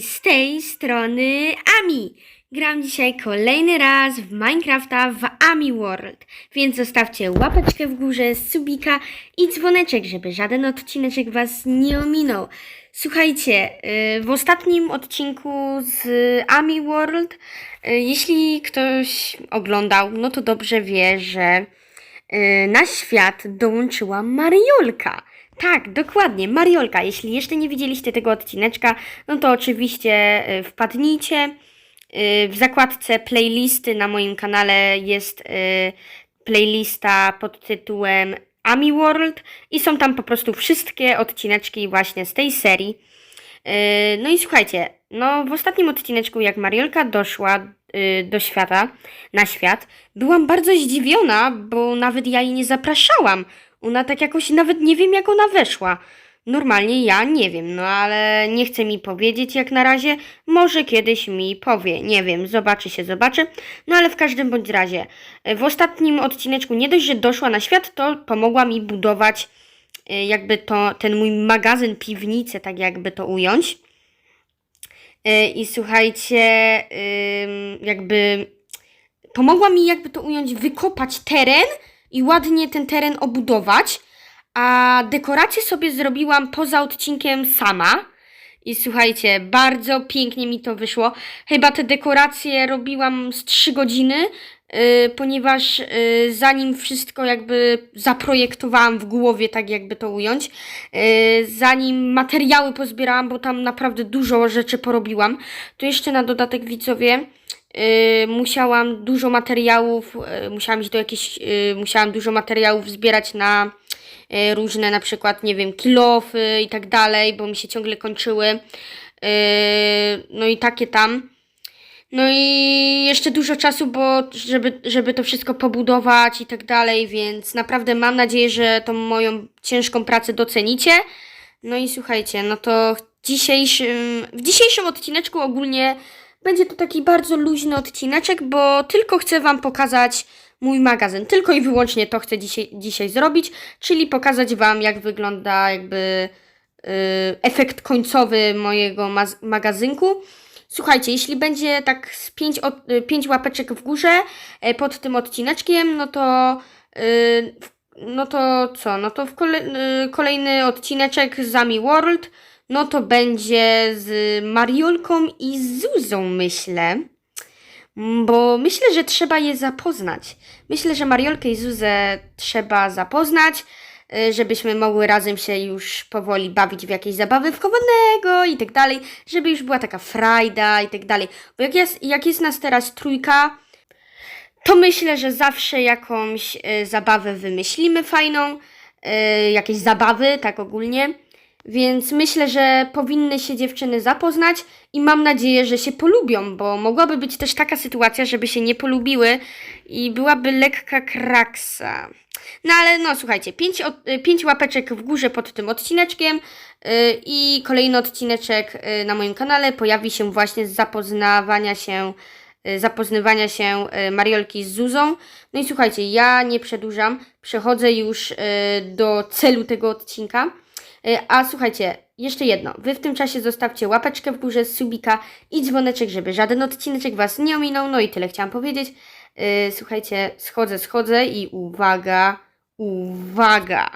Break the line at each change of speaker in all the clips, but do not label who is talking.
Z tej strony Ami. Gram dzisiaj kolejny raz w Minecrafta w Ami World, więc zostawcie łapeczkę w górze, subika i dzwoneczek, żeby żaden odcineczek Was nie ominął. Słuchajcie, y, w ostatnim odcinku z Ami World, y, jeśli ktoś oglądał, no to dobrze wie, że y, na świat dołączyła Mariolka. Tak, dokładnie, Mariolka. Jeśli jeszcze nie widzieliście tego odcineczka, no to oczywiście y, wpadnijcie. Y, W zakładce playlisty na moim kanale jest y, playlista pod tytułem Ami World i są tam po prostu wszystkie odcineczki właśnie z tej serii. No i słuchajcie, no w ostatnim odcineczku, jak Mariolka doszła do świata, na świat, byłam bardzo zdziwiona, bo nawet ja jej nie zapraszałam. Ona tak jakoś nawet nie wiem, jak ona weszła. Normalnie ja nie wiem, no ale nie chce mi powiedzieć jak na razie. Może kiedyś mi powie. Nie wiem, zobaczy się, zobaczy. No ale w każdym bądź razie, yy, w ostatnim odcineczku nie dość, że doszła na świat, to pomogła mi budować y, jakby to, ten mój magazyn, piwnicę, tak jakby to ująć. Y, I słuchajcie, jakby pomogła mi, jakby to ująć, wykopać teren i ładnie ten teren obudować, a dekoracje sobie zrobiłam poza odcinkiem sama. I słuchajcie, bardzo pięknie mi to wyszło. Chyba te dekoracje robiłam z 3 godziny, ponieważ yy, zanim wszystko jakby zaprojektowałam w głowie, tak jakby to ująć, yy, zanim materiały pozbierałam, bo tam naprawdę dużo rzeczy porobiłam, to jeszcze na dodatek widzowie, musiałam dużo materiałów, musiałam iść do jakichś, yy, musiałam dużo materiałów zbierać na różne na przykład, nie wiem, kilofy i tak dalej, bo mi się ciągle kończyły. No i takie tam. No i jeszcze dużo czasu, bo żeby, żeby to wszystko pobudować i tak dalej, więc naprawdę mam nadzieję, że tą moją ciężką pracę docenicie. No i słuchajcie, no to w dzisiejszym, w dzisiejszym odcineczku ogólnie będzie to taki bardzo luźny odcineczek, bo tylko chcę Wam pokazać mój magazyn. Tylko i wyłącznie to chcę dzisiaj, dzisiaj zrobić, czyli pokazać Wam, jak wygląda jakby yy, efekt końcowy mojego magazynku. Słuchajcie, jeśli będzie tak z 5 pięć łapeczek w górze e, pod tym odcineczkiem, no to yy, no to co? No to w y, kolejny odcineczek z Ami World, no to będzie z Mariolką i Zuzą, myślę. Mm, Bo myślę, że trzeba je zapoznać. Myślę, że Mariolkę i Zuzę trzeba zapoznać, y, żebyśmy mogły razem się już powoli bawić w jakieś zabawy wchowanego i tak dalej, żeby już była taka frajda i tak dalej. Bo jak jest, jak jest nas teraz trójka, to myślę, że zawsze jakąś y, zabawę wymyślimy fajną, y, jakieś zabawy, tak ogólnie. Więc myślę, że powinny się dziewczyny zapoznać i mam nadzieję, że się polubią, bo mogłaby być też taka sytuacja, żeby się nie polubiły i byłaby lekka kraksa. No ale no słuchajcie, pięć, od- y, łapeczek w górze pod tym odcineczkiem y, i kolejny odcineczek y, na moim kanale pojawi się właśnie z zapoznawania się y, zapoznywania się y, Mariolki z Zuzą. No i słuchajcie, ja nie przedłużam, przechodzę już do celu tego odcinka. A słuchajcie, jeszcze jedno. Wy w tym czasie zostawcie łapeczkę w górze, subika i dzwoneczek, żeby żaden odcineczek Was nie ominął. No i tyle chciałam powiedzieć. Y, Słuchajcie, schodzę, schodzę i uwaga, uwaga.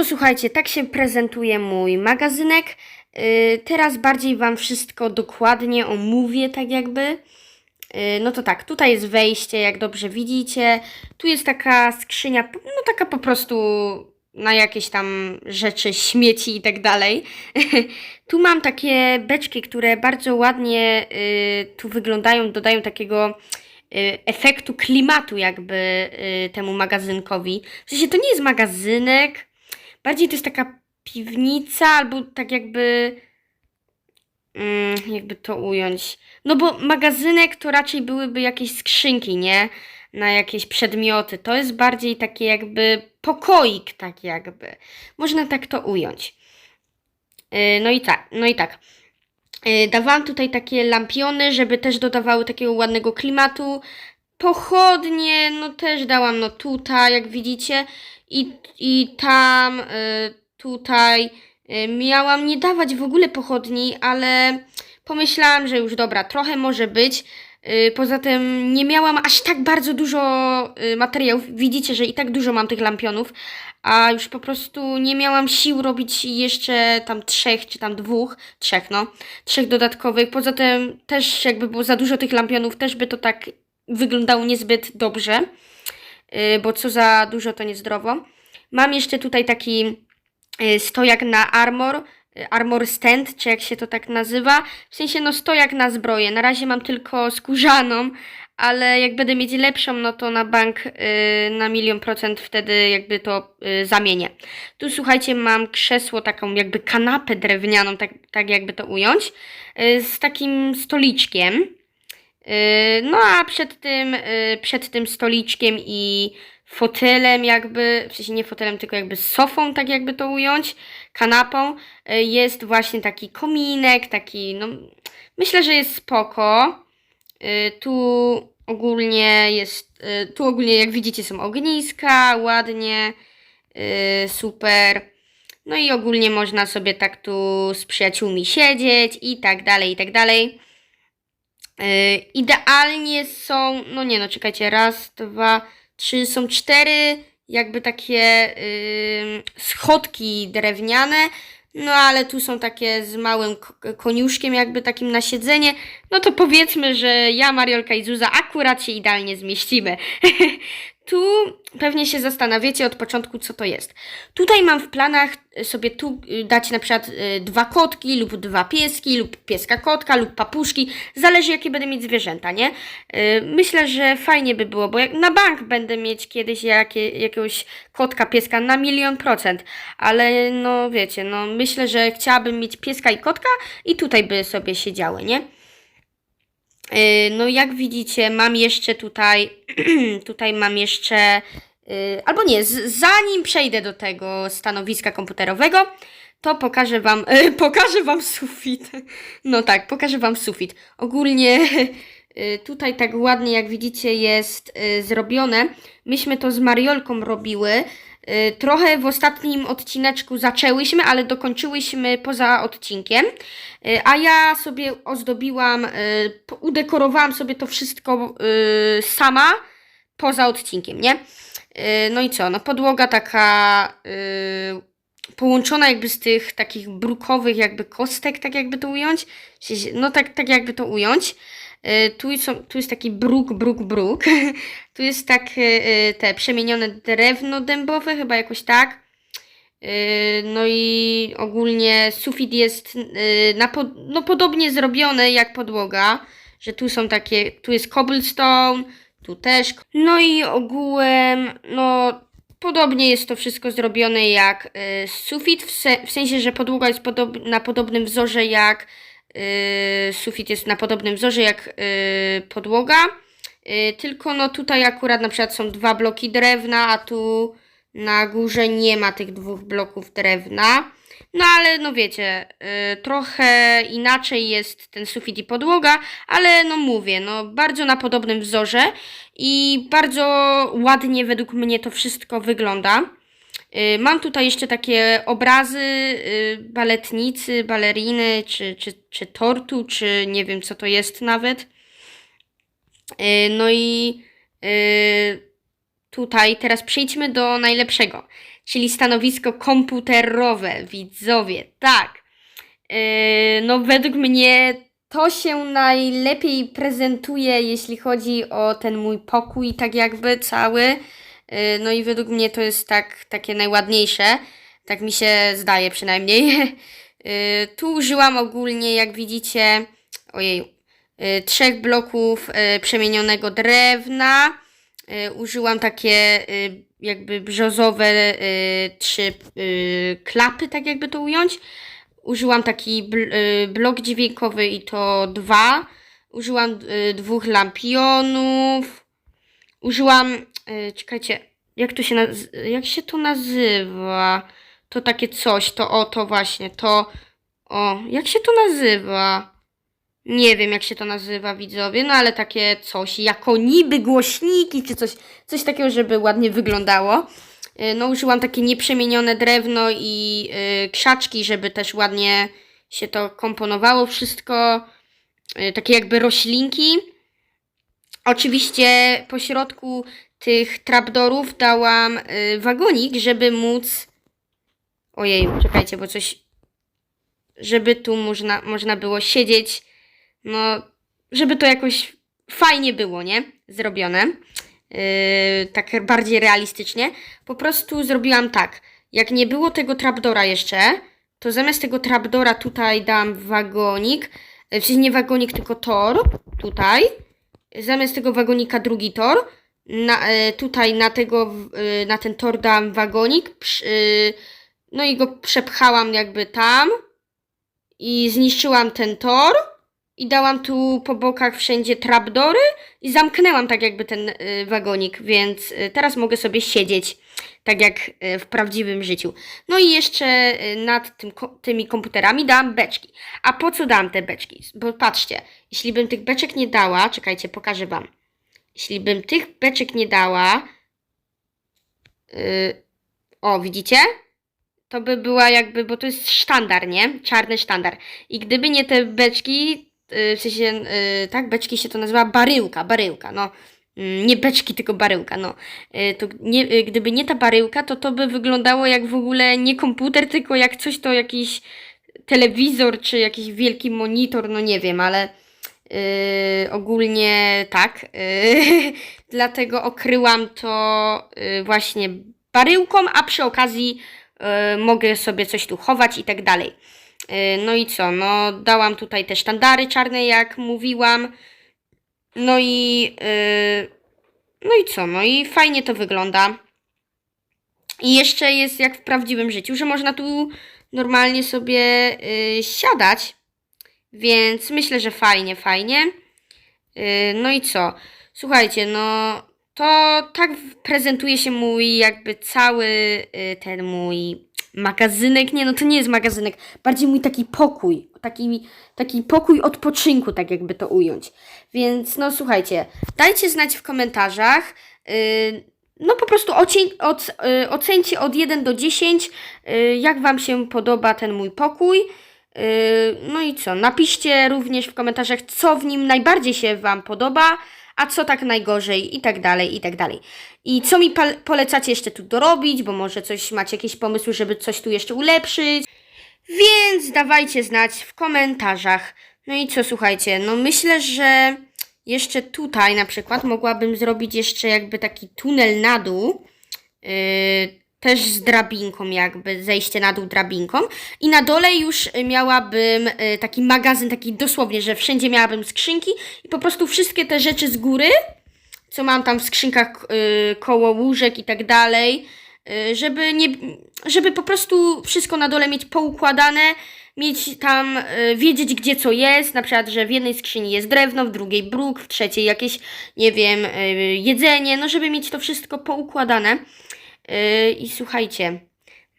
To słuchajcie, tak się prezentuje mój magazynek. Yy, teraz bardziej Wam wszystko dokładnie omówię, tak jakby. Yy, no to tak, tutaj jest wejście, jak dobrze widzicie. Tu jest taka skrzynia, no taka po prostu na jakieś tam rzeczy, śmieci i tak dalej. tu mam takie beczki, które bardzo ładnie y, tu wyglądają, dodają takiego y, efektu klimatu jakby y, temu magazynkowi. W sensie to nie jest magazynek, bardziej to jest taka piwnica albo tak jakby mm, jakby to ująć. No bo magazynek to raczej byłyby jakieś skrzynki, nie? Na jakieś przedmioty. To jest bardziej takie jakby pokoik, tak jakby. Można tak to ująć. Yy, No i tak, no i tak. Yy, Dawałam tutaj takie lampiony, żeby też dodawały takiego ładnego klimatu. Pochodnie, no też dałam, no tutaj, jak widzicie. I, i tam, y, tutaj y, miałam nie dawać w ogóle pochodni, ale pomyślałam, że już dobra, trochę może być. Y, Poza tym nie miałam aż tak bardzo dużo materiałów. Widzicie, że i tak dużo mam tych lampionów, a już po prostu nie miałam sił robić jeszcze tam trzech, czy tam dwóch, trzech no, trzech dodatkowych. Poza tym też jakby było za dużo tych lampionów, też by to tak wyglądało niezbyt dobrze, bo co za dużo to niezdrowo. Mam jeszcze tutaj taki y, stojak na armor, y, armor stand, czy jak się to tak nazywa. W sensie no stojak na zbroję. Na razie mam tylko skórzaną, ale jak będę mieć lepszą, no to na bank y, na milion procent wtedy jakby to y, zamienię. Tu słuchajcie, mam krzesło, taką jakby kanapę drewnianą, tak, tak jakby to ująć, y, z takim stoliczkiem. Y, No a przed tym, y, przed tym stoliczkiem i fotelem jakby, w sensie nie fotelem, tylko jakby sofą, tak jakby to ująć, kanapą, y, jest właśnie taki kominek, taki, no myślę, że jest spoko. Tu ogólnie jest, tu ogólnie jak widzicie są ogniska, ładnie, super. No i ogólnie można sobie tak tu z przyjaciółmi siedzieć i tak dalej, i tak dalej. Yy, idealnie są, no nie no, czekajcie, raz, dwa, trzy, są cztery jakby takie yy, schodki drewniane, no ale tu są takie z małym koniuszkiem jakby takim na siedzenie, no to powiedzmy, że ja, Mariolka i Zuza akurat się idealnie zmieścimy. tu pewnie się zastanawiacie od początku, co to jest. Tutaj mam w planach sobie tu y, dać na przykład y, dwa kotki lub dwa pieski lub pieska kotka lub papuszki, zależy jakie będę mieć zwierzęta, nie? Y, Myślę, że fajnie by było, bo jak na bank będę mieć kiedyś jakie, jakiegoś kotka, pieska na milion procent, ale no wiecie, no myślę, że chciałabym mieć pieska i kotka i tutaj by sobie siedziały, nie? Yy, No jak widzicie, mam jeszcze tutaj, tutaj mam jeszcze, yy, albo nie, zanim przejdę do tego stanowiska komputerowego, to pokażę wam, yy, pokażę wam sufit. No tak, pokażę wam sufit. Ogólnie tutaj tak ładnie, jak widzicie, jest zrobione. Myśmy to z Mariolką robiły. Yy, Trochę w ostatnim odcineczku zaczęłyśmy, ale dokończyłyśmy poza odcinkiem. Y, A ja sobie ozdobiłam, y, udekorowałam sobie to wszystko y, sama poza odcinkiem, nie? Y, No i co? No podłoga taka y, połączona jakby z tych takich brukowych jakby kostek, tak jakby to ująć. No tak, tak jakby to ująć. Y, Tu, są, tu jest taki bruk, bruk, bruk. tu jest tak y, y, te przemienione drewno dębowe, chyba jakoś tak. No i ogólnie sufit jest na po, no podobnie zrobiony jak podłoga, że tu są takie, tu jest cobblestone, tu też. No i ogółem, no podobnie jest to wszystko zrobione jak sufit, w, se, w sensie, że podłoga jest podob, na podobnym wzorze jak sufit jest na podobnym wzorze jak yy, podłoga. Yy, tylko no tutaj akurat na przykład są dwa bloki drewna, a tu na górze nie ma tych dwóch bloków drewna. No ale no wiecie, y, trochę inaczej jest ten sufit i podłoga, ale no mówię, no bardzo na podobnym wzorze i bardzo ładnie według mnie to wszystko wygląda. Y, Mam tutaj jeszcze takie obrazy y, baletnicy, baleriny, czy, czy, czy tortu, czy nie wiem co to jest nawet. Y, No i tutaj teraz przejdźmy do najlepszego, czyli stanowisko komputerowe, widzowie. Tak. No, według mnie to się najlepiej prezentuje, jeśli chodzi o ten mój pokój, tak jakby cały. Y, No i według mnie to jest tak, takie najładniejsze. Tak mi się zdaje przynajmniej. Y, Tu użyłam ogólnie, jak widzicie, ojej, y, trzech bloków przemienionego drewna. Użyłam takie jakby brzozowe trzy klapy, tak jakby to ująć. Użyłam taki bl- blok dźwiękowy i to dwa. Użyłam dwóch lampionów. Użyłam, y, czekajcie, jak to się, jak się to nazywa? To takie coś, to o, to właśnie, to, o, jak się to nazywa? Nie wiem, jak się to nazywa, widzowie, no ale takie coś, jako niby głośniki, czy coś, coś takiego, żeby ładnie wyglądało. Y, No, użyłam takie nieprzemienione drewno i y, krzaczki, żeby też ładnie się to komponowało wszystko. Takie jakby roślinki. Oczywiście po środku tych trapdorów dałam y, wagonik, żeby móc. Ojej, czekajcie, bo coś. Żeby tu można, można było siedzieć. No, żeby to jakoś fajnie było, nie? Zrobione. Yy, tak bardziej realistycznie. Po prostu zrobiłam tak. Jak nie było tego trapdora jeszcze, to zamiast tego trapdora tutaj dam wagonik. Yy, W nie wagonik, tylko tor. Tutaj. Zamiast tego wagonika drugi tor. Na, e, tutaj na, tego, e, na ten tor dam wagonik. E, no i go przepchałam jakby tam. I zniszczyłam ten tor. I dałam tu po bokach wszędzie trapdory. I zamknęłam tak jakby ten wagonik, więc teraz mogę sobie siedzieć tak jak w prawdziwym życiu. No i jeszcze nad tym, tymi komputerami dałam beczki. A po co dałam te beczki? Bo patrzcie, jeśli bym tych beczek nie dała, czekajcie, pokażę wam. Jeśli bym tych beczek nie dała, y, o, widzicie? To by była jakby, bo to jest sztandar, nie? Czarny sztandar. I gdyby nie te beczki, y, w sensie, y, tak, beczki się to nazywa baryłka, baryłka, no. Mm, Nie beczki, tylko baryłka, no. Y, To nie, y, gdyby nie ta baryłka, to to by wyglądało jak w ogóle nie komputer, tylko jak coś to jakiś telewizor, czy jakiś wielki monitor, no nie wiem, ale y, ogólnie tak. y, Dlatego okryłam to y, właśnie baryłką, a przy okazji y, mogę sobie coś tu chować i tak dalej. Y, No i co? No, dałam tutaj te sztandary czarne, jak mówiłam. No i. y, No i co? No i fajnie to wygląda. I jeszcze jest jak w prawdziwym życiu, że można tu normalnie sobie y, siadać. Więc myślę, że fajnie, fajnie. Y, No i co? Słuchajcie, no to tak prezentuje się mój jakby cały y, ten mój magazynek. Nie, no to nie jest magazynek, bardziej mój taki pokój. Taki, taki pokój odpoczynku, tak jakby to ująć. Więc no słuchajcie, dajcie znać w komentarzach. y, no po prostu ocencie od 1 do 10, y, jak Wam się podoba ten mój pokój. Yy, No i co? Napiszcie również w komentarzach, co w nim najbardziej się Wam podoba, a co tak najgorzej, i tak dalej, i tak dalej. I co mi polecacie jeszcze tu dorobić, bo może coś macie jakieś pomysły, żeby coś tu jeszcze ulepszyć. Więc dawajcie znać w komentarzach. No i co, słuchajcie, no myślę, że jeszcze tutaj na przykład mogłabym zrobić jeszcze jakby taki tunel na dół. Yy, też z drabinką jakby, zejście na dół drabinką. I na dole już miałabym y, taki magazyn, taki dosłownie, że wszędzie miałabym skrzynki i po prostu wszystkie te rzeczy z góry, co mam tam w skrzynkach y, koło łóżek i tak dalej, y, żeby nie, żeby po prostu wszystko na dole mieć poukładane, mieć tam, wiedzieć gdzie co jest, na przykład, że w jednej skrzyni jest drewno, w drugiej bruk, w trzeciej jakieś, nie wiem, jedzenie, no żeby mieć to wszystko poukładane. Y, I słuchajcie,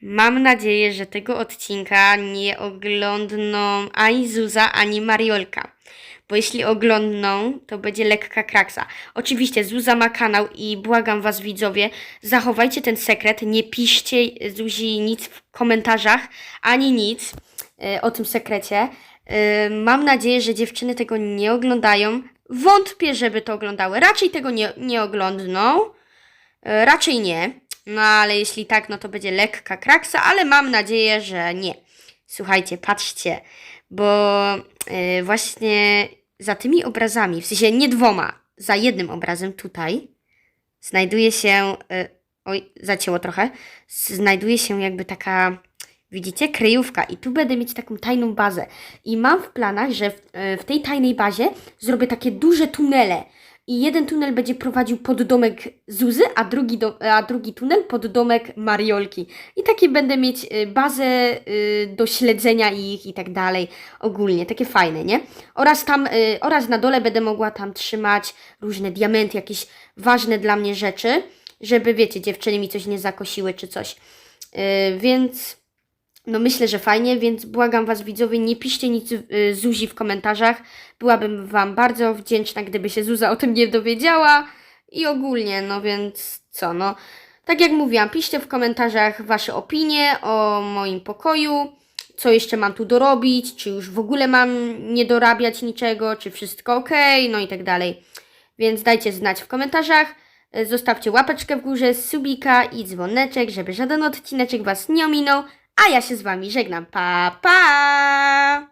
mam nadzieję, że tego odcinka nie oglądną ani Zuza, ani Mariolka. Bo jeśli oglądną, to będzie lekka kraksa. Oczywiście Zuza ma kanał i błagam Was widzowie, zachowajcie ten sekret, nie piszcie Zuzi nic w komentarzach, ani nic y, o tym sekrecie. Y, mam nadzieję, że dziewczyny tego nie oglądają. Wątpię, żeby to oglądały. Raczej tego nie, nie oglądną. Raczej nie. No ale jeśli tak, no to będzie lekka kraksa, ale mam nadzieję, że nie. Słuchajcie, patrzcie, bo e, właśnie za tymi obrazami, w sensie nie dwoma, za jednym obrazem tutaj znajduje się. e, oj, zacięło trochę, znajduje się jakby taka, widzicie, kryjówka i tu będę mieć taką tajną bazę. I mam w planach, że w, e, w tej tajnej bazie zrobię takie duże tunele. I jeden tunel będzie prowadził pod domek Zuzy, a drugi, do, a drugi tunel pod domek Mariolki. I takie będę mieć y, bazę y, do śledzenia ich i tak dalej. Ogólnie, takie fajne, nie? Oraz tam, y, oraz na dole będę mogła tam trzymać różne diamenty, jakieś ważne dla mnie rzeczy, żeby, wiecie, dziewczyny mi coś nie zakosiły czy coś. Więc no myślę, że fajnie, więc błagam Was widzowie, nie piszcie nic y, Zuzi w komentarzach. Byłabym Wam bardzo wdzięczna, gdyby się Zuza o tym nie dowiedziała. I ogólnie, no więc co, no. Tak jak mówiłam, piszcie w komentarzach Wasze opinie o moim pokoju. Co jeszcze mam tu dorobić, czy już w ogóle mam nie dorabiać niczego, czy wszystko ok, no i tak dalej. Więc dajcie znać w komentarzach. Zostawcie łapeczkę w górze, subika i dzwoneczek, żeby żaden odcineczek Was nie ominął a ja się z Wami żegnam. Pa, pa!